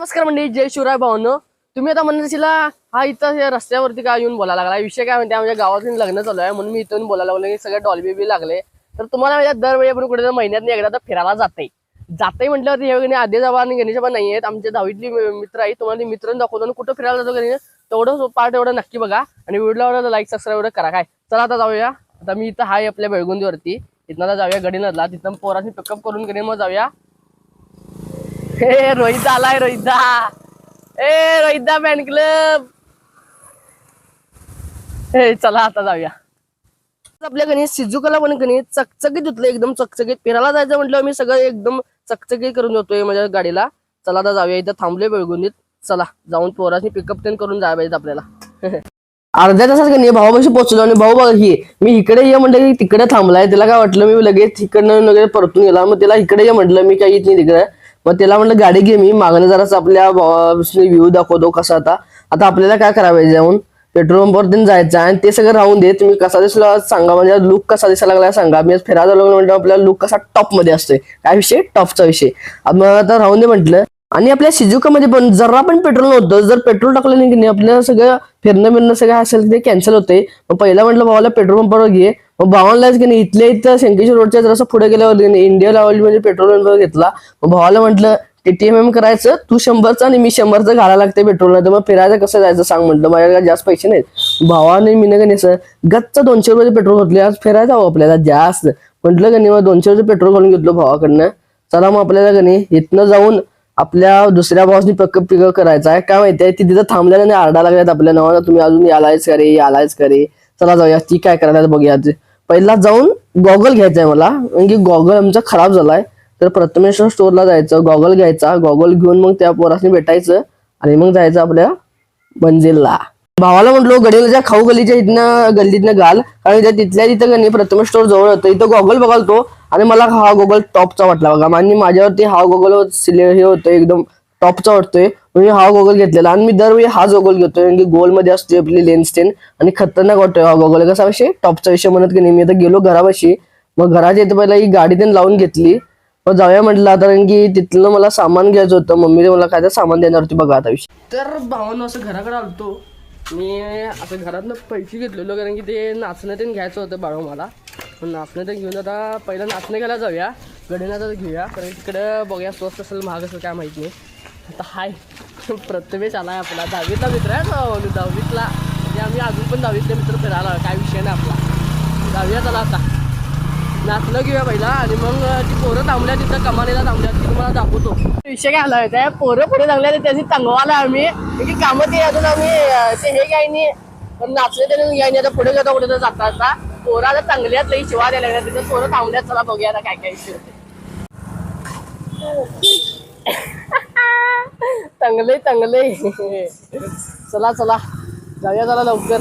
नमस्कार म्हणजे जय शिवराय भावन तुम्ही आता म्हणत तिला हा इथं रस्त्यावरती काय येऊन बोलायला लागला विषय काय म्हणते आमच्या गावातून लग्न चालू आहे म्हणून मी इथून बोलायला लागलो. की सगळे डॉल्बी बी लागले. तर तुम्हाला म्हणजे दरवेळी आपण कुठे महिन्यात एकदा तर फिरायला जाते. जाते म्हटल्यावर हे वगैरे आधी जाबा आणि गणेश नाही आहेत. आमच्या दहावीतली मित्र आहे तुम्हाला मित्र दाखवतो. आणि कुठं फिरायला जातो गणेश? तेवढं पार्ट एवढं नक्की बघा. आणि व्हिडिओला लाईक सबस्क्राईब एवढं करा. काय? चला आता जाऊया. आता मी इथं आहे आपल्या बेळगुंदीवरती इथनं जाऊया जाऊया गडीनदला तिथं पोरांनी पिकअप करून गडी मग जाऊया. हे रोहित आलाय रोहिता ए रोहिता फॅन क्लब हे चला आता जाऊया. आपल्या गणित सिजुकाला पण गणित चकचकीत धुतलं एकदम चकचकीत. फिरायला जायचं म्हटलं मी सगळं एकदम चकचकीत करून जातोय माझ्या गाडीला. चला आता जाऊया इथं थांबलोय बेळगुंदीत. चला जाऊन पोराशी पिकअप टेन करून जायला पाहिजे आपल्याला. अर्ध्या तासात का नाही भावापाशी पोहोचलो आणि भाऊ बघा ही मी इकडे ये म्हणलं की तिकडे थांबलाय. त्याला काय वाटलं मी लगेच इकडनं वगैरे परतून गेला. मग त्याला इकडे ये म्हटलं मी काय येत नाही तिकडे. मग त्याला म्हटलं गाडी घे मी मागणं जरास आपल्या व्ह्यू दाखवतो कसा आता आता आपल्याला काय करावं जाऊन? पेट्रोल पंपवर त्यांनी जायचं आहे आणि ते सगळं राहून दे. तुम्ही कसा दिसला सांगा म्हणजे लुक कसा दिसायला लागला सांगा. मी फिरायला लागलो म्हणजे आपला लुक कसा टॉपमध्ये असतोय. काय विषय? टॉपचा विषय. मग आता राहून दे म्हटलं. आणि आपल्या शिजुकामध्ये पण जरा पण पेट्रोल नव्हतं. जर पेट्रोल टाकलं नाही की नाही आपल्याला सगळं फिरणं बिरणं सगळं असेल ते कॅन्सल होते मग पहिला म्हटलं भावाला पेट्रोल पंपावर घे. मग भावालाच की नाही इथल्या इथं शंकेश्वर रोडच्या जरासं पुढे गेल्यावर इंडिया लेवल म्हणजे पेट्रोल पंपावर घेतला. मग भावाला म्हटलं टी एम करायचं तू शंभरचं आणि मी शंभरचं घालायला लागते पेट्रोल तर मग फिरायचं कसं जायचं सांग म्हटलं माझ्याकडे जास्त पैसे नाहीत. भावाने मी नाही सर गच्च दोनशे रुपयाचे पेट्रोल होतले आज फिरायचं हवं आपल्याला जास्त. म्हटलं का नाही मग दोनशे रुपये पेट्रोल घालून घेतलो भावाकडनं. चला मग आपल्याला का नाही इथनं जाऊन आपल्या दुसऱ्या बॉसनी पक पिक करायचा आहे. काय माहितीये ती तिथं थांबल्या आणि आरडा लागल्यात आपल्या नावानं तुम्ही अजून यालायच करे यालायच करे चला जाऊया. ती काय करायला बघूया पहिला जाऊन गॉगल घ्यायचा आहे मला. म्हणजे की गॉगल आमचा खराब झालाय. तर प्रथमेश्वर स्टोअरला जायचं. गॉगल घ्यायचा. गॉगल घेऊन मग त्या पोरासनी भेटायचं. आणि मग जायचं आपल्या मंजिलला. भावाला म्हटलो गडीला खाऊ गलीच्या इथनं गल्लीतनं घाल. कारण त्या तिथल्या तिथं गणी प्रथम स्टोर जवळ होतं. इथं गॉगल बघालतो. आणि मला हा गोगल टॉपचा वाटला बघा. आणि माझ्यावरती हा गोगल सिले हे होतं एकदम टॉपचा वाटतोय. म्हणजे हा गोगल घेतलेला आणि मी दरवेळी हा गोगल घेतोय. म्हणजे गोलमध्ये गोलमध्ये असते आपली लेन्स टेन आणि खतरनाक वाटतोय हा गोगल कसा विषय? टॉपचा विषय म्हणत की नाही. मी आता गेलो घरापाशी. मग घराच्या इथे पहिला ही गाडी त्यांनी लावून घेतली. मग जाऊया म्हटलं आता कारण की तिथलं मला सामान घ्यायचं होतं. मम्मीने मला काय सामान देणार होती बघा आता विषय. तर भावानं असं घराकडे आलतो. मी आता घरातनं पैसे घेतलेलो कारण की ते नाचणं ते घ्यायचं होतं बाळू मला नाचणं तर घेऊन आता पहिलं नाचणं घ्यायला जाऊया. गडीनाचा तर घेऊया. कारण तिकडं बघूया स्वस्त असेल महाग असेल काय माहिती नाही. आता हाय. प्रथमेश आहे आपला. दहावीतला मित्र आहे ना भाऊ, दहावीतला. म्हणजे आम्ही अजून पण दहावीतले मित्र फिरायला काय विषय नाही आपला. जाऊया आला आता. नाचलं घेऊया पहिला. आणि मग ती पोरं थांबल्या तिथं. कमानीला थांबल्या. ती तुम्हाला दाखवतो. विषय काय आला त्या पोरं पुढे थांबल्या त्याची तंगवाला आम्ही. की कामं ते अजून आम्ही ते हे घ्यायनी. नाही पण नाचले त्याने घ्याय नाही आता पुढे जाता कुठे तर जाता आता पोराला चांगल्यात लई शिवा द्यायला लागल्या तिथं पोरं थांबल्यात चला बघूया आता काय काय इश्यू होते चांगले चांगले चला चला. जाऊया चला लवकर.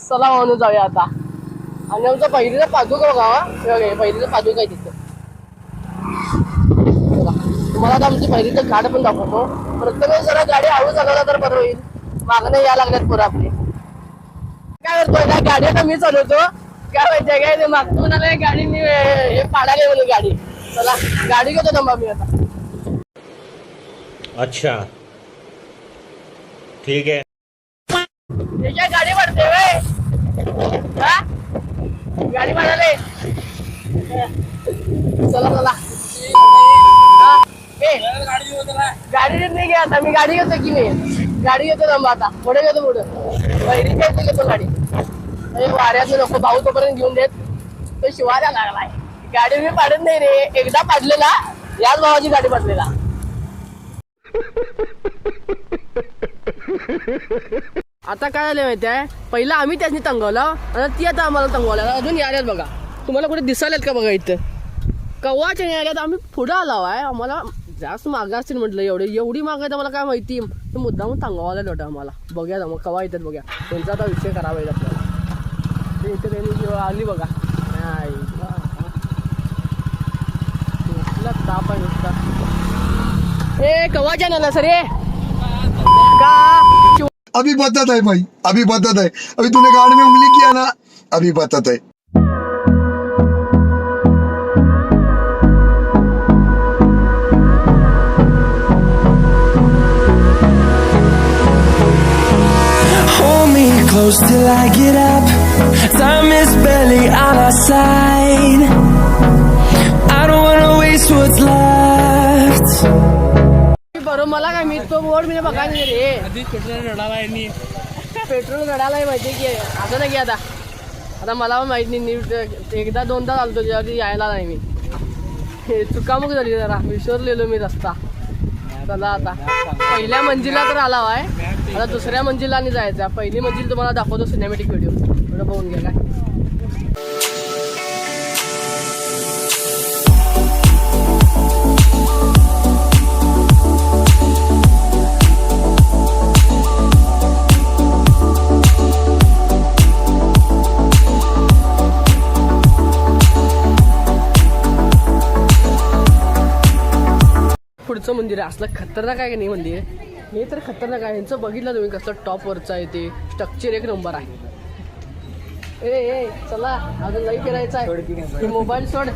चला म्हणून जाऊया आता. आणि आमचा पहिलीचा पादुक बघा पहिलीचा हे आहे तिथं. चला. तुम्हाला आता आमची पहिलीचं गाड पण दाखवतो. प्रत्येक जरा गाडी हळू चालवला तर बरं होईल. मागणं या लागल्यात पोरं आपले. काय करतोय काय गाडी आता मी चालवतो. काय माहितीये काय ते मागतो म्हणाले गाडी मी हे पाडाले म्हणून गाडी. चला गाडी घेतो थांबा मी आता. अच्छा. ठीक है त्याच्या गाडी पडते वे. हा? गाडी पडाले चला चला. हा? ए, गाडी नाही घ्या आता. मी गाडी घेतो की मी गाडी घेतो थांबा आता. पुढे घेतो पुढे. पहिली इथे घेतो गाडी. अरे वाऱ्यात नको भाऊ तोपर्यंत घेऊन देत. तो शिवायला लागलाय. गाडी मी पाडत नाही रे. एकदा पाडलेला याच भावाची गाडी पाडलेला. आता काय झालं माहिती आहे पहिला आम्ही त्यांनी तंगवलं आणि ती आता आम्हाला तंगवल्या. अजून याल्यात बघा. तुम्हाला कुठे दिसायलात का बघा इथं? कव्वाच्या याल्यात आम्ही पुढं आलो आहे. आम्हाला जास्त मागे असतील म्हटलं एवढे एवढी मागं आहे मला काय माहिती? तर ते मुद्दाम तंगवायला लोटा आम्हाला. बघूया मग कवा येतात बघ्या. त्यांचा आता विषय करावा येईल आपल्याला. ते इथे त्यांनी जेव्हा आली बघा. नाही ताप आहे नुसता? ए कवाच्या नाला सर ए का? अभी बदत है भाई. अभी बदत है अभी तूने गाड़ी में उंगली किया ना? अभी बदत है close till I get up. Time is barely on our side. I don't wanna waste what's left. बरोबर मला काय मी तो बोर्ड मी बघायला नाही रे. आधी पेट्रोल रडाला आहे पेट्रोल रडाला आहे माहिती की असं नाही की आता. आता मला माहीत नाही एकदा दोनदा चालतो त्याच्यावरती यायला नाही मी. चुकामुक झाली जरा विसरलेलो मी रस्ता. चला आता. पहिल्या मंजिला तर आला आहे आता दुसऱ्या मंजिला जायचं आहे. पहिली मंजिल तुम्हाला दाखवतो सिनेमॅटिक व्हिडिओ थोडं बघून घ्या काय. पुढचं मंदिर आहे. असलं खतरनाक आहे का नाही मंदिर? हे तर खतरनाक आहे. यांचं बघितलं तुम्ही कसलं टॉपवरचं आहे ते. स्ट्रक्चर एक नंबर आहे. ए ए चला. अजून लई फिरायचं आहे. मोबाईल सोड.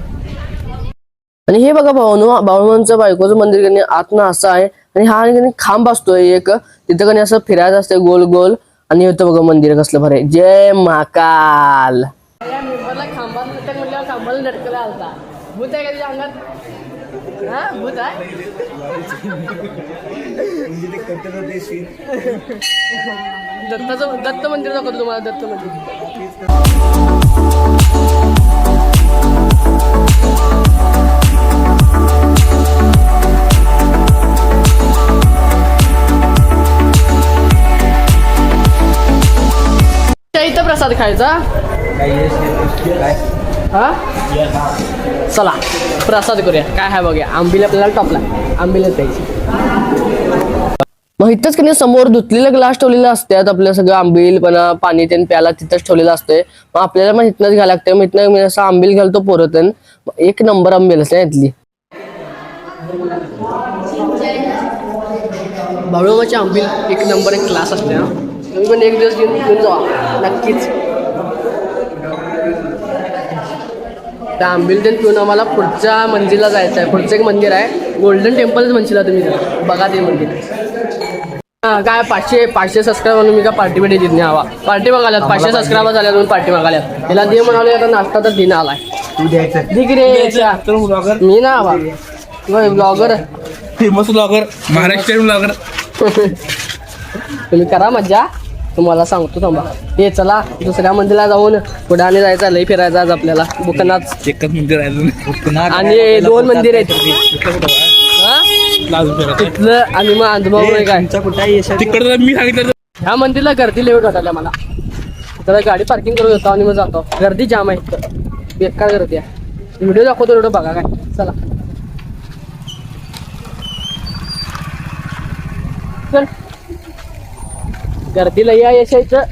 आणि हे बघा भाऊ भावनांचं बायकोचं मंदिर कधी आतनं असं आहे. आणि हा कधी खांब असतोय एक. तिथं कधी असं फिरायचं असतंय गोल गोल. आणि होतं बघा मंदिर कसलं भरे जय महाकाल. खांबाला खांबाला लटकला आलता. भूत आहे का तुझ्या अंगात? हा? भूत आहे? दत्ताचं दत्त मंदिर दाखवतो तुम्हाला दत्त मंदिर. इथं प्रसाद खायचा. हा? चला प्रसाद करूया. काय आहे बघूया. आंबील आपल्याला टॉपला. आंबीलच द्यायची. मग इथंच की नाही समोर धुतलेलं ग्लास ठेवलेलं असतात आपलं सगळं आंबील पण पाणी त्यानं प्याला तिथंच ठेवलेलं असतंय. मग आपल्याला मग इथनंच घ्यायला लागतंय. मग इथनं मी असं आंबील घालतो पोरतन एक नंबर आंबील असते इथली. बाळूमाची आंबील एक नंबर एक क्लास असते ना तुम्ही पण एक दिवस घेऊन घेऊन जावा. नक्कीच. त्या आंबील ते पिऊन आम्हाला पुढच्या मंदिरला जायचं आहे. पुढचं एक मंदिर आहे. गोल्डन टेम्पलच म्हणशीला तुम्ही. बघा ते मंदिर. हा, काय पाचशे पाचशे सबस्क्राईब म्हणून मी काय पार्टी बिटी देत नाही हवा. पार्टी मागाल्यात पाचशे सबस्क्राईब झाल्या म्हणून पार्टी मागाल्यात त्याला दे म्हणाले आता नाश्ता तर दिन आलाय. मी ना हवा. Blogger famous blogger Maharashtrian blogger तुम्ही करा मज्जा. तुम्हाला सांगतो थांबा. हे चला दुसऱ्या मंदिरला जाऊन पुढे आणि जायचं लई फिरायचं आज आपल्याला. बुकनाथ एकच मंदिर आहे आणि दोन मंदिर आहेत. तिथलं आणि मग काय तिकडं मी सांगितलं तर ह्या मंदिरला गर्दी लेवट वाटायला मला. तर गाडी पार्किंग करून येतो आणि मग जातो. गर्दी जाम आहे इथं. बेकार गर्दी आहे. व्हिडिओ दाखवतो एवढं बघा काय. चला. चल. गर्दीला या यशाचं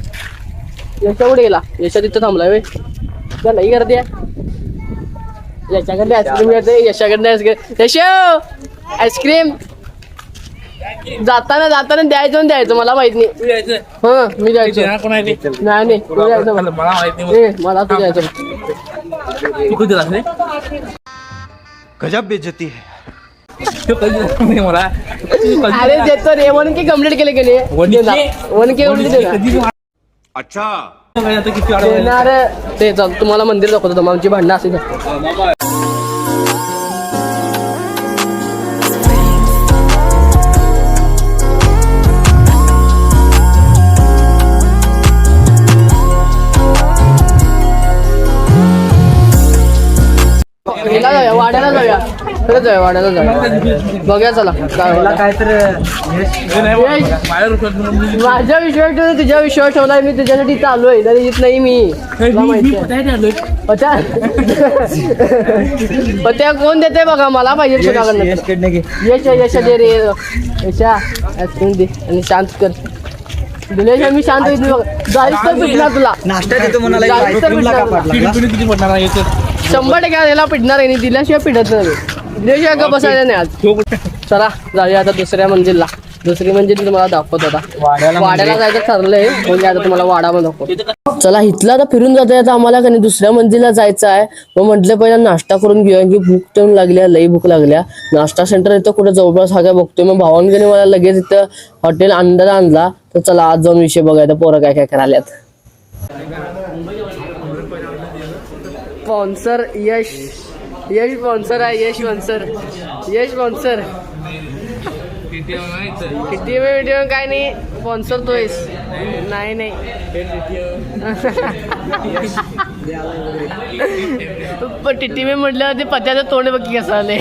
यशा कुठे गेला? यशा तिथं थांबलाय वे चल लई गर्दी आहे. याच्याकडे आईस्क्रीम घेते यशाकडे आईस्क्रीम यश! आईस्क्रीम जाताना जाताना द्यायचं आणि द्यायचं मला माहीत नाही. यायचं. हा मी ते? नाही नाही तू जायचं मला मला. माहिती नाही. ए मला तू रे? गजब बेइज्जती है। मला अरे देतो रे वन के कंप्लीट केले गेले? वन के कंप्लीट अच्छा. आता किती देणार. ते चल तुम्हाला मंदिर दाखवतो आमची भांडणं असेल. खरंच जाऊया वाड्याला जाऊया बघूया चला काय होतं. बाबा. माझ्या विषयावर ठेवून तुझ्या विषयावर ठेवलाय मी तुझ्यासाठी चालू आहे तरी येत नाही मी तुला माहिती आहे. आहे? पत्या पत्या कोण देते बघा मला पाहिजे तुझ्याकडनं यश यश दे रे यशा आईस्क्रीम दे आणि शांत कर दिलेश मी शांत होईल बघ जाईस तर पिटणार तुला नाश्ता देतो म्हणाला जाईस तर पिटणार तुला. पडणार आहे? शंभर टक्के याला पिटणार आहे आणि दिल्याशिवाय पिटत नाही का बसायला नाही आज? चला जाऊया आता दुसऱ्या मंजिलला दुसरी मंजिल तुम्हाला दाखवतो आता. वाड्याला जायचं ठरलंय. म्हणजे आता तुम्हाला वाडा पण दाखवतो. चला इथला आता फिरून जाता आता आम्हाला कधी दुसऱ्या मंजिलला जायचं आहे. मग म्हटलं पहिला नाश्ता करून घेऊया की भूक ठेवून लागल्या लई भूक लागल्या. नाश्ता सेंटर इथं कुठं जवळपास हा काय बघतोय. मग भावांकडे मला लगेच इथं हॉटेल अंदाज आणला. तर चला आज जाऊन विषय बघायचा. पोरं काय काय करायल्यात. स्पॉन्सर यश. यश स्पॉन्सर आहे यश बॉन्सर. यश स्पॉन्सर किती वेळ व्हिडिओ काय नाही स्पॉन्सर तो आहेस नाही नाही. पण टिटी मी म्हटलं ते पत्याचं तोंड बघी कसं आले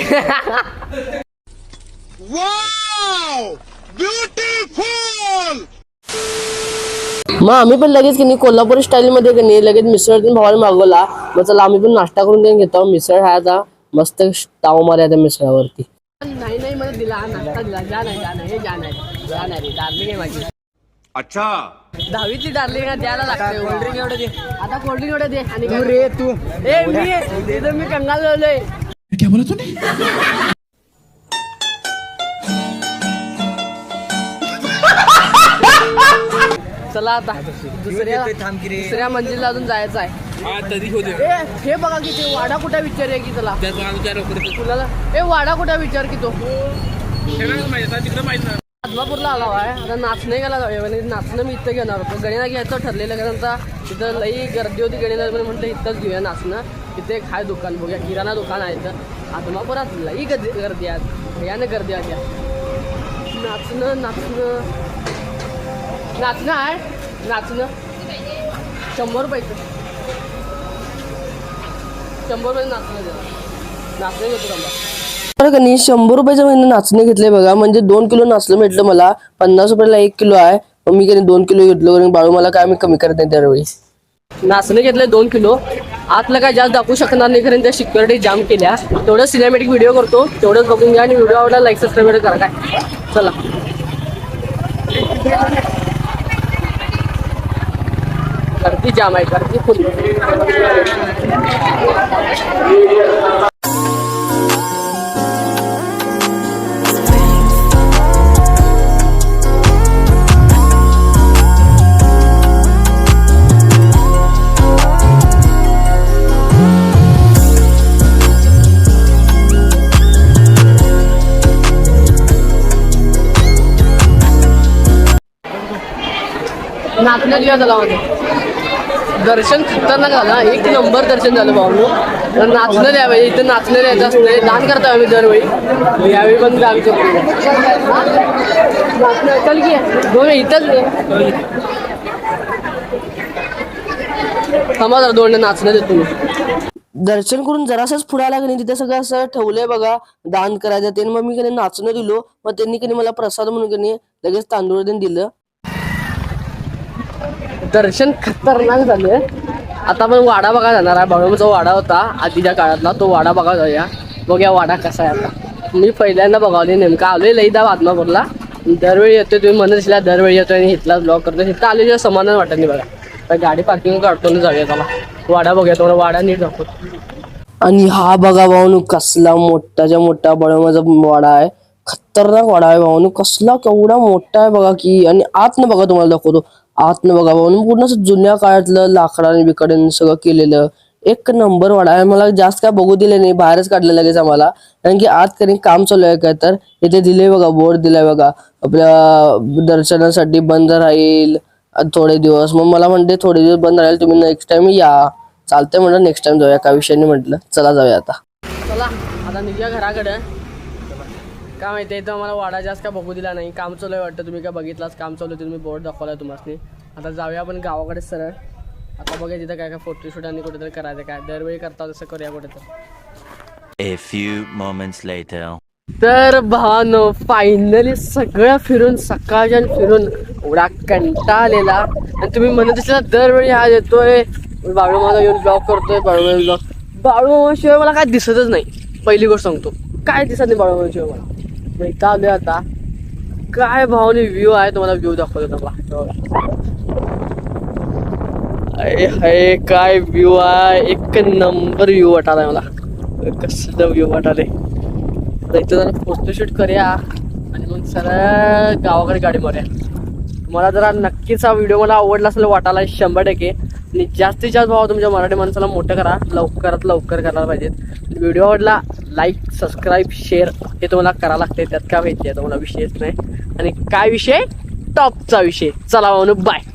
मग आम्ही पण लगेच की नाही कोल्हापुरी स्टाईलमध्ये की नाही लगेच मिसळ भावाला मागवला. मग चला आम्ही पण नाश्ता करून देऊन घेतो. मिसळ हा आता मस्त ताव मारे त्या मिसळावरती. नाही नाही मला दिला नाश्ता दिला. जा नाही जा नाही जा नाही जा नाही डार्लिंग आहे माझी. अच्छा. दहावीची डार्लिंग द्यायला लागते कोल्ड्रिंक एवढं दे. आता कोल्ड्रिंक एवढं दे. आणि रे तू. ए मी इथं मी कंगाल लावलोय चला आता. दुसऱ्या दुसऱ्या मंजिलला अजून जायचं आहे. हा ए हे बघा की ते वाडा कुठे विचार आहे की त्याला? त्याचा हा कुणाला ए वाडा कुठे विचार की तो? आदमापूरला आला आहे आता नाचणे गेला जाऊया म्हणजे नाचणं मी इथं घेणार होतो. गणिना घ्यायचं ठरलेलं कारण आता तिथं लई गर्दी होती गणिना म्हणून म्हटलं इथंच घेऊया नाचणं. तिथे एक हाय दुकान बघूया किराणा दुकान आहे इथं. आदमापुरात लई गर्दी गर्दी आहे. भयानं गर्दी आहे. नाचणं नाचणं. नाचणं आहे नाचणं. शंभर रुपयाचं शंभर रुपये नाचणं नाचणं घेतो नाही शंभर रुपयाचं महिने नाचणे घेतले बघा. म्हणजे दोन किलो नाचलं म्हटलं मला. पन्नास रुपयाला एक किलो आहे. मग मी कधी दोन किलो घेतलो कारण बाळू मला काय मी कमी करत नाही त्यावेळी. नाचणे घेतले दोन किलो. आतलं काय जास्त दाखवू शकणार नाही कारण त्या सिक्युरिटी जाम केल्या. तेवढं सिनेमॅटिक व्हिडिओ करतो. तेवढंच बघून घ्या आणि व्हिडिओ आवडला लाईक सबस्क्राईब करा काय. चला. गर्दी जाम आहे गर्दी फुल नाचण्यात दिव्या झाला माझं दर्शन खतरनाक झालं. एक नंबर दर्शन झालं भाऊ तर नाचणं द्यावे इथं नाचणं द्यायचं असतं. दान करतो आम्ही दरवेळी. यावेळी पण गावी करतो चल की दोन इथंच थांबा जरा दोन नाचणं देतो मी. दर्शन करून जरासच फुडायला की नाही तिथे सगळं असं ठेवलंय बघा. दान करायचं ते मग मी कधी नाचणं दिलो. मग त्यांनी कधी मला प्रसाद म्हणून कधी लगेच तांदूळ देऊन दिलं. दर्शन खतरनाक झालंय. आता आपण वाडा बघा जाणार आहे. बाळूचा वाडा होता आधीच्या काळातला. तो वाडा बघा जाऊया. बघूया वाडा कसा आहे आता. मी पहिल्यांदा बघावले नेमका. आलोय लईदा आत्मापूरला दरवेळी येतोय तुम्ही म्हणत असल्या दरवेळी येतोय आणि इथला ब्लॉग करतो इथं आलेल्या समाधान वाटत नाही बघा. तर गाडी पार्किंग काढतो आणि जाऊया त्याला वाडा बघूया. तुम्हाला वाडा नीट दाखवतो. आणि हा बघा भाऊनू कसला मोठाच्या मोठा बळमाचा वाडा आहे. खतरनाक वाडा आहे भाऊनू. कसला केवढा मोठा आहे बघा की. आणि आतनं बघा तुम्हाला दाखवतो. आतनं बघा म्हणून पूर्ण असं जुन्या काळातलं लाकडाने बिकडेन सगळं केलेलं एक नंबर वाडा आहे मला जास्त काय बघू दिले नाही बाहेरच काढलं लगेच आम्हाला. कारण की आत काही काम चालू आहे काय तर इथे दिले बघा बोर्ड दिलाय बघा. आपल्या दर्शनासाठी बंद राहील थोडे दिवस. मग मला म्हणते थोडे दिवस बंद राहील तुम्ही नेक्स्ट टाइम या. चालतंय म्हणलं नेक्स्ट टाइम जाऊया. काय विषयाने म्हटलं चला जाऊया आता. चला आता निघ्या घराकडे. काय माहिती इथं मला वाडा जास्त काय बघू दिला नाही. काम चालू आहे वाटतं. तुम्ही काय बघितलाच काम चालू आहे तुम्ही बोर्ड दाखवला तुम्हाला आता जाऊया आपण गावाकडे सरळ. आता बघूया तिथं काय काय फोटोशूट आणि कुठेतरी करायचं काय. दरवेळी करता तसं करूया कुठेतरी. तर भावानो फायनली सगळं फिरून सकाळच्या फिरून एवढा कंटाळा आलेला. आणि तुम्ही म्हणत असला दरवेळी हा येतोय. बाळू माझा येऊन ब्लॉग करतोय बाळू ब्लॉग बाळू शिवाय मला काय दिसतच नाही. पहिली गोष्ट सांगतो. काय दिसत नाही बाळू शिवाय मला. मग इथं आता. काय भावने व्ह्यू आहे तुम्हाला व्ह्यू दाखवतो तुम्हाला. अरे हाय काय व्ह्यू आहे? एक नंबर व्ह्यू वाटालाय मला. कसलं व्ह्यू वाटाले तर इथं जरा फोटोशूट करूया आणि मग सरळ गावाकडे गाडी मारूया. मला जरा नक्कीच हा व्हिडिओ मला आवडला असेल वाटायला शंभर टक्के. आणि जास्तीत जास्त भाव तुमच्या मराठी माणसाला मोठं करा. लवकरात लवकर करायला पाहिजेत. व्हिडिओ आवडला लाईक सबस्क्राईब शेअर हे तुम्हाला करावं लागते त्यात काय माहिती आहे तुम्हाला विषयच नाही. आणि काय विषय? टॉपचा विषय. चला म्हणून बाय.